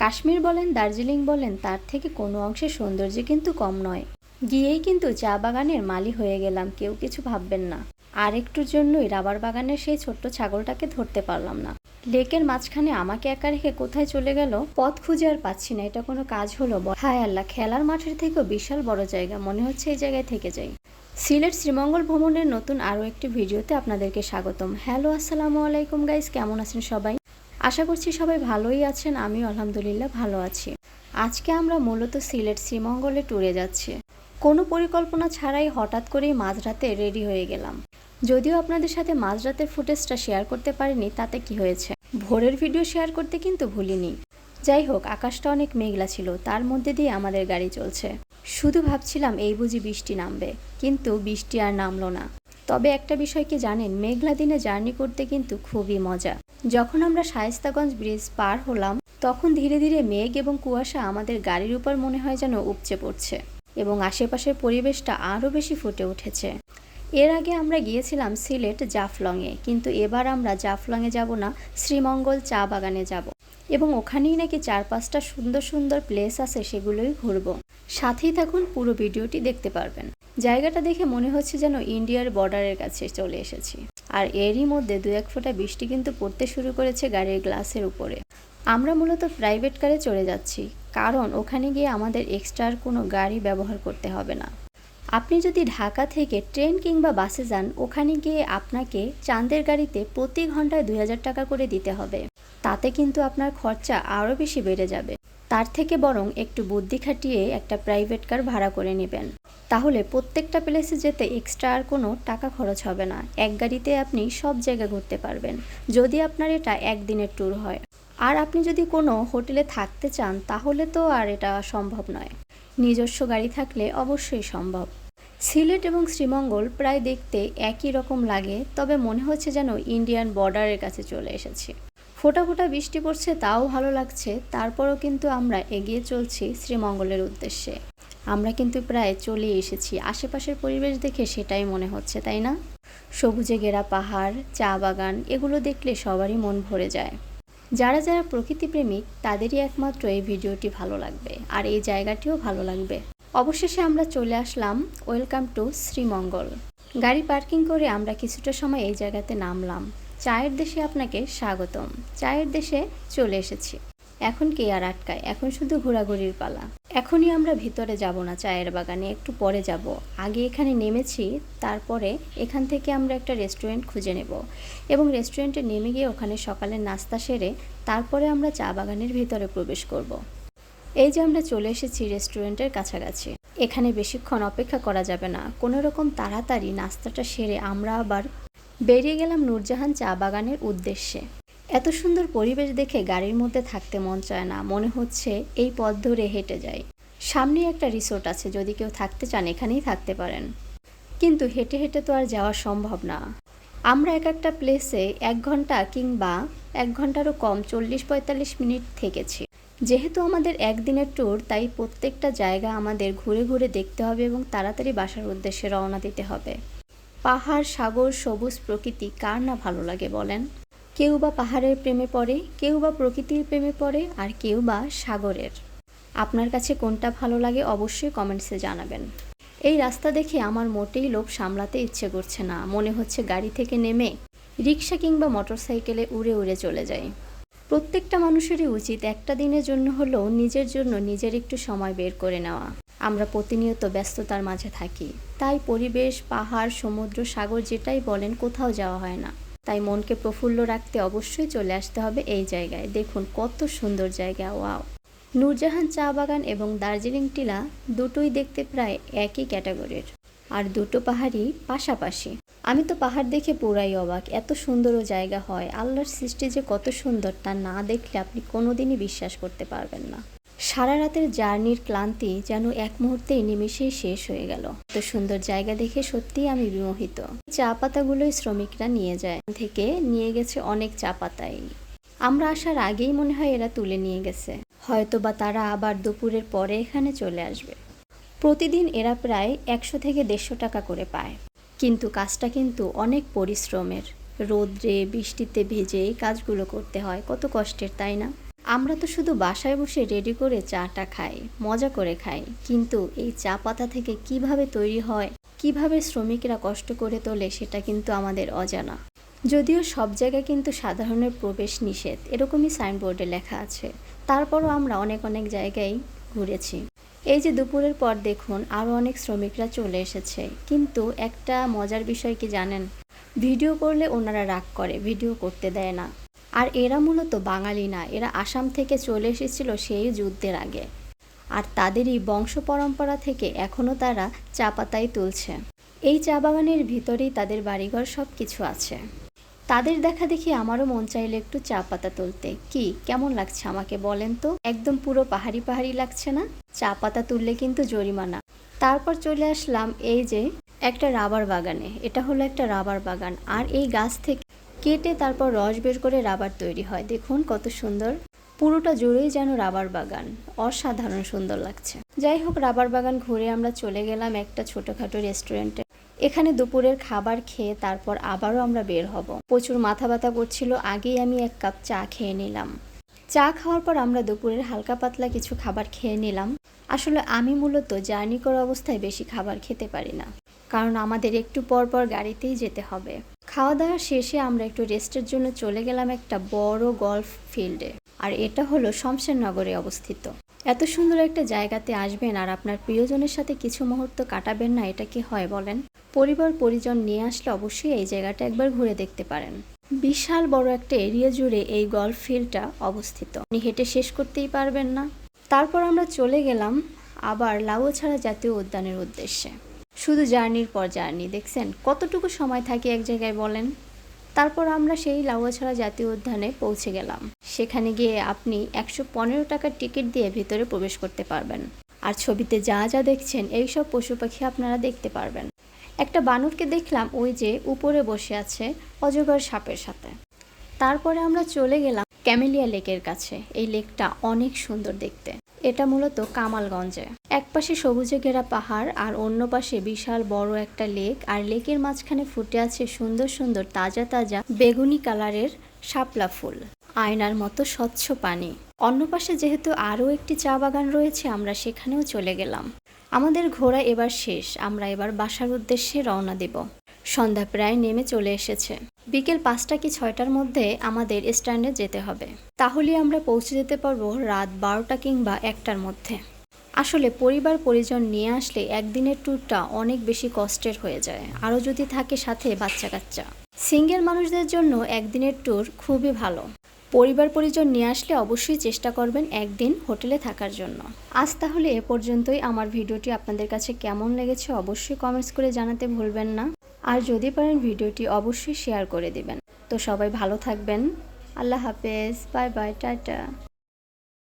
কাশ্মীর বলেন, দার্জিলিং বলেন, তার থেকে কোনো অংশে সৌন্দর্য কিন্তু কম নয়। গিয়েই কিন্তু চা বাগানের মালি হয়ে গেলাম, কেউ কিছু ভাববেন না। আর একটুর জন্যই রাবার বাগানের সেই ছোট্ট ছাগলটাকে ধরতে পারলাম না। লেকের মাঝখানে আমাকে একা রেখে কোথায় চলে গেল, পথ খুঁজে আর পাচ্ছি না, এটা কোনো কাজ হলো হায় আল্লাহ, খেলার মাঠের থেকেও বিশাল বড় জায়গা, মনে হচ্ছে এই জায়গায় থেকে যাই। সিলেট শ্রীমঙ্গল ভ্রমণের নতুন আরও একটি ভিডিওতে আপনাদেরকে স্বাগতম। হ্যালো, আসসালামু আলাইকুম গাইস কেমন আছেন সবাই? আশা করছি সবাই ভালোই আছেন, আমিও আলহামদুলিল্লাহ ভালো আছি। আজকে আমরা মূলত সিলেট শ্রীমঙ্গলে ট্যুরে যাচ্ছি। কোনো পরিকল্পনা ছাড়াই হঠাৎ করেই মাঝরাতে রেডি হয়ে গেলাম। যদিও আপনাদের সাথে মাঝরাতের ফুটেজটা শেয়ার করতে পারিনি, তাতে কি হয়েছে? ভোরের ভিডিও শেয়ার করতে কিন্তু ভুলিনি। যাই হোক, আকাশটা অনেক মেঘলা ছিল, তার মধ্যে দিয়ে আমাদের গাড়ি চলছে। শুধু ভাবছিলাম এই বুঝি বৃষ্টি নামবে, কিন্তু বৃষ্টি আর নামলো না। তবে একটা বিষয় কি জানেন, মেঘলা দিনে জার্নি করতে কিন্তু খুবই মজা। যখন আমরা শায়েস্তাগঞ্জ ব্রিজ পার হলাম, তখন ধীরে ধীরে মেঘ এবং কুয়াশা আমাদের গাড়ির উপর মনে হয় যেন উপচে পড়ছে এবং আশেপাশের পরিবেশটা আরও বেশি ফুটে উঠেছে। এর আগে আমরা গিয়েছিলাম সিলেট জাফলংয়ে, কিন্তু এবার আমরা জাফলংয়ে যাব না, শ্রীমঙ্গল চা বাগানে যাব এবং ওখানেই নাকি চার পাঁচটা সুন্দর সুন্দর প্লেস আছে সেগুলোই ঘুরবো। সাথেই থাকুন, পুরো ভিডিওটি দেখতে পারবেন। জায়গাটা দেখে মনে হচ্ছে যেন ইন্ডিয়ার বর্ডারের কাছে চলে এসেছি। আর এরই মধ্যে দু এক ফোঁটা বৃষ্টি কিন্তু পড়তে শুরু করেছে গাড়ির গ্লাসের উপরে। আমরা মূলত প্রাইভেট কারে চলে যাচ্ছি, কারণ ওখানে গিয়ে আমাদের এক্সট্রা কোনো গাড়ি ব্যবহার করতে হবে না। আপনি যদি ঢাকা থেকে ট্রেন কিংবা বাসে যান, ওখানে গিয়ে আপনাকে চাঁদের গাড়িতে প্রতি ঘন্টায় দুই হাজার টাকা করে দিতে হবে। তাতে কিন্তু আপনার খরচা আরও বেশি বেড়ে যাবে। তার থেকে বরং একটু বুদ্ধি খাটিয়ে একটা প্রাইভেট কার ভাড়া করে নেবেন। তাহলে প্রত্যেকটা প্লেসে যেতে এক্সট্রা আর কোনো টাকা খরচ হবে না। এক গাড়িতে আপনি সব জায়গা ঘুরতে পারবেন। যদি আপনার এটা একদিনের ট্যুর হয়। আর আপনি যদি কোনো হোটেলে থাকতে চান, তাহলে তো আর এটা সম্ভব নয়। নিজস্ব গাড়ি থাকলে অবশ্যই সম্ভব। সিলেট এবং শ্রীমঙ্গল প্রায় দেখতে একই রকম লাগে, তবে মনে হচ্ছে যেন ইন্ডিয়ান বর্ডারের কাছে চলে এসেছি। ফোটা ফোটা বৃষ্টি পড়ছে, তাও ভালো লাগছে। তারপরও কিন্তু আমরা এগিয়ে চলছি শ্রীমঙ্গলের উদ্দেশ্যে। আমরা কিন্তু প্রায় চলে এসেছি। আশেপাশের পরিবেশ দেখে সেটাই মনে হচ্ছে, তাই না? সবুজে ঘেরা পাহাড়, চা বাগান, এগুলো দেখলে সবারই মন ভরে যায়। যারা যারা প্রকৃতিপ্রেমিক, তাদেরই একমাত্র এই ভিডিওটি ভালো লাগবে, আর এই জায়গাটিও ভালো লাগবে। অবশেষে আমরা চলে আসলাম, ওয়েলকাম টু শ্রীমঙ্গল। গাড়ি পার্কিং করে আমরা কিছুটা সময় এই জায়গাতে নামলাম। চায়ের দেশে আপনাকে স্বাগতম। চায়ের দেশে চলে এসেছি। এখন কে আর আটকায়? এখন শুধু ঘোরাঘুরির পালা। এখনই আমরা ভিতরে যাব না চায়ের বাগানে, একটু পরে যাব। আগে এখানে নেমেছি, তারপরে এখান থেকে আমরা একটা রেস্টুরেন্ট খুঁজে নেব। এবং রেস্টুরেন্টে নেমে গিয়ে ওখানে সকালের নাস্তা সেরে তারপরে আমরা চা বাগানের ভিতরে প্রবেশ করব। এই যে আমরা চলে এসেছি রেস্টুরেন্টের কাছাকাছি। এখানে বেশিক্ষণ অপেক্ষা করা যাবে না। কোনো রকম তাড়াতাড়ি নাস্তাটা সেরে আমরা আবার বেরিয়ে গেলাম নূরজাহান চা বাগানের উদ্দেশ্যে। এত সুন্দর পরিবেশ দেখে গাড়ির মধ্যে থাকতে মন চায় না, মনে হচ্ছে এই পথ ধরে হেঁটে যাই। সামনেই একটা রিসোর্ট আছে, যদি কেউ থাকতে চান এখানেই থাকতে পারেন। কিন্তু হেঁটে হেঁটে তো আর যাওয়া সম্ভব না। আমরা এক একটা প্লেসে এক ঘণ্টা কিংবা এক ঘন্টারও কম চল্লিশ পঁয়তাল্লিশ মিনিট থেকেছি। যেহেতু আমাদের একদিনের ট্যুর তাই প্রত্যেকটা জায়গা আমাদের ঘুরে ঘুরে দেখতে হবে এবং তাড়াতাড়ি বাসার উদ্দেশ্যে রওনা দিতে হবে। পাহাড়, সাগর, সবুজ প্রকৃতি কার না ভালো লাগে বলেন? কেউ বা পাহাড়ের প্রেমে পড়ে, কেউ বা প্রকৃতির প্রেমে পড়ে, আর কেউ বা সাগরের। আপনার কাছে কোনটা ভালো লাগে অবশ্যই কমেন্টসে জানাবেন। এই রাস্তা দেখে আমার মোটেই লোভ সামলাতে ইচ্ছে করছে না। মনে হচ্ছে গাড়ি থেকে নেমে রিক্সা কিংবা মোটরসাইকেলে উড়ে উড়ে চলে যাই। প্রত্যেকটা মানুষেরই উচিত একটা দিনের জন্য হলেও নিজের জন্য নিজের একটু সময় বের করে নেওয়া। আমরা প্রতিনিয়ত ব্যস্ততার মাঝে থাকি। তাই পরিবেশ, পাহাড়, সমুদ্র, সাগর যেটাই বলেন কোথাও যাওয়া হয় না। তাই মনকে প্রফুল্ল রাখতে অবশ্যই চলে আসতে হবে এই জায়গায়। দেখুন কত সুন্দর জায়গা, ওয়াও। নূরজাহান চা বাগান এবং দার্জিলিং টিলা দুটোই দেখতে প্রায় একই ক্যাটাগরির। আর দুটো পাহাড়ই পাশাপাশি। আমি তো পাহাড় দেখে পুরাই অবাক, এত সুন্দরও জায়গা হয়। আল্লাহর সৃষ্টি যে কত সুন্দর তা না দেখলে আপনি কোনোদিনই বিশ্বাস করতে পারবেন না। সারা রাতের জার্নির ক্লান্তি যেন এক মুহূর্তেই নিমিশেই শেষ হয়ে গেল। এত সুন্দর জায়গা দেখে সত্যিই আমি বিমোহিত। চা পাতাগুলোই শ্রমিকরা নিয়ে যায়। থেকে নিয়ে গেছে অনেক চা পাতাই। আমরা আসার আগেই মনে হয় এরা তুলে নিয়ে গেছে। হয়তো বা তারা আবার দুপুরের পরে এখানে চলে আসবে। প্রতিদিন এরা প্রায় একশো থেকে দেড়শো টাকা করে পায়। কিন্তু কাজটা কিন্তু অনেক পরিশ্রমের। রোদ্রে, বৃষ্টিতে ভেজে এই কাজগুলো করতে হয়। কত কষ্টের, তাই না? আমরা তো শুধু বাসায় বসে রেডি করে চাটা খাই, মজা করে খাই, কিন্তু এই চা পাতা থেকে কীভাবে তৈরি হয়, কীভাবে শ্রমিকরা কষ্ট করে তোলে সেটা কিন্তু আমাদের অজানা। যদিও সব জায়গায় কিন্তু সাধারণের প্রবেশ নিষেধ, এরকমই সাইনবোর্ডে লেখা আছে। তারপরও আমরা অনেক অনেক জায়গায় ঘুরেছি। এই যে দুপুরের পর দেখুন আরও অনেক শ্রমিকরা চলে এসেছে, কিন্তু একটা মজার বিষয় কি জানেন? ভিডিও করলে ওনারা রাগ করে, ভিডিও করতে দেয় না। আর এরা মূলত বাঙালি না, এরা আসাম থেকে চলে এসেছিল সেই যুদ্ধের আগে। আর তাদেরই বংশ পরম্পরা থেকে এখনও তারা চা পাতাই তুলছে। এই চা বাগানের ভিতরেই তাদের বাড়িঘর সব কিছু আছে। তাদের দেখা দেখি আমারও মন চাইলে একটু চা পাতা তুলতে। কি, কেমন লাগছে আমাকে বলেন তো? একদম পুরো পাহাড়ি পাহাড়ি লাগছে না? চা পাতা তুললে কিন্তু জরিমানা। তারপর চলে আসলাম এই যে একটা রাবার বাগানে। এটা হলো একটা রাবার বাগান। আর এই গাছ থেকে কেটে তারপর রস বের করে রাবার তৈরি হয়। দেখুন কত সুন্দর। পুরোটা জুড়েই যেন রাবার বাগান। অসাধারণ সুন্দর লাগছে। যাই হোক, রাবার বাগান ঘুরে আমরা চলে গেলাম একটা ছোটোখাটো রেস্টুরেন্টে। এখানে দুপুরের খাবার খেয়ে তারপর আবারও আমরা বের হব। প্রচুর মাথা ব্যথা করছিল, আগেই আমি এক কাপ চা খেয়ে নিলাম। চা খাওয়ার পর আমরা দুপুরের হালকা পাতলা কিছু খাবার খেয়ে নিলাম। আসলে আমি মূলত জার্নি করা অবস্থায় বেশি খাবার খেতে পারি না। কারণ আমাদের একটু পর পর গাড়িতেই যেতে হবে। খাওয়া দাওয়া শেষে আমরা একটু রেস্টের জন্য চলে গেলাম একটা বড় গলফ ফিল্ডে আর এটা হলো শমশেরনগরে অবস্থিত। এত সুন্দর একটা জায়গাতে আসবেন আর আপনার প্রিয়জনের সাথে কিছু মুহূর্ত কাটাবেন না, এটা কি হয় বলেন? পরিবার, পরিজন নিয়ে আসলে অবশ্যই এই জায়গাটা একবার ঘুরে দেখতে পারেন। বিশাল বড় একটা এরিয়া জুড়ে এই গলফ ফিল্ডটা অবস্থিত। আপনি হেঁটে শেষ করতেই পারবেন না। তারপর আমরা চলে গেলাম আবার লাউছাড়া জাতীয় উদ্যানের উদ্দেশ্যে। শুধু জার্নির পর জার্নি, দেখছেন? কতটুকু সময় থাকে এক জায়গায় বলেন? তারপর আমরা সেই লাউয়াছড়া জাতীয় উদ্যানে পৌঁছে গেলাম। সেখানে গিয়ে আপনি একশো পনেরো টাকার টিকিট দিয়ে ভিতরে প্রবেশ করতে পারবেন। আর ছবিতে যা যা দেখছেন এইসব পশু পাখি আপনারা দেখতে পারবেন। একটা বানরকে দেখলাম ওই যে উপরে বসে আছে অজগর সাপের সাথে। তারপরে আমরা চলে গেলাম ক্যামেলিয়া লেকের কাছে। এই লেকটা অনেক সুন্দর দেখতে। এটা মূলত কামালগঞ্জে। এক পাশে সবুজে ঘেরা পাহাড় আর অন্য পাশে বিশাল বড় একটা লেক আর লেকের মাঝখানে ফুটে আছে সুন্দর সুন্দর তাজা তাজা বেগুনি কালারের শাপলা ফুল। আয়নার মতো স্বচ্ছ পানি। অন্য পাশে যেহেতু আরও একটি চা বাগান রয়েছে, আমরা সেখানেও চলে গেলাম। আমাদের ঘোরা এবার শেষ। আমরা এবার বাসার উদ্দেশ্যে রওনা দেব। সন্ধ্যা প্রায় নেমে চলে এসেছে। বিকেল পাঁচটা কি ছয়টার মধ্যে আমাদের স্ট্যান্ডে যেতে হবে। তাহলে আমরা পৌঁছে যেতে পারব রাত বারোটা কিংবা একটার মধ্যে। আসলে পরিবার পরিজন নিয়ে আসলে একদিনের ট্যুরটা অনেক বেশি কষ্টের হয়ে যায়। আরও যদি থাকে সাথে বাচ্চা কাচ্চা সিঙ্গেল মানুষদের জন্য একদিনের ট্যুর খুবই ভালো। পরিবার পরিজন নিয়ে আসলে অবশ্যই চেষ্টা করবেন একদিন হোটেলে থাকার জন্য। আজ তাহলে এ পর্যন্তই। আমার ভিডিওটি আপনাদের কাছে কেমন লেগেছে অবশ্যই কমেন্টস করে জানাতে ভুলবেন না। আর যদি পারেন ভিডিওটি অবশ্যই শেয়ার করে দিবেন। তো সবাই ভালো থাকবেন। আল্লাহ হাফেজ। Bye bye, tata.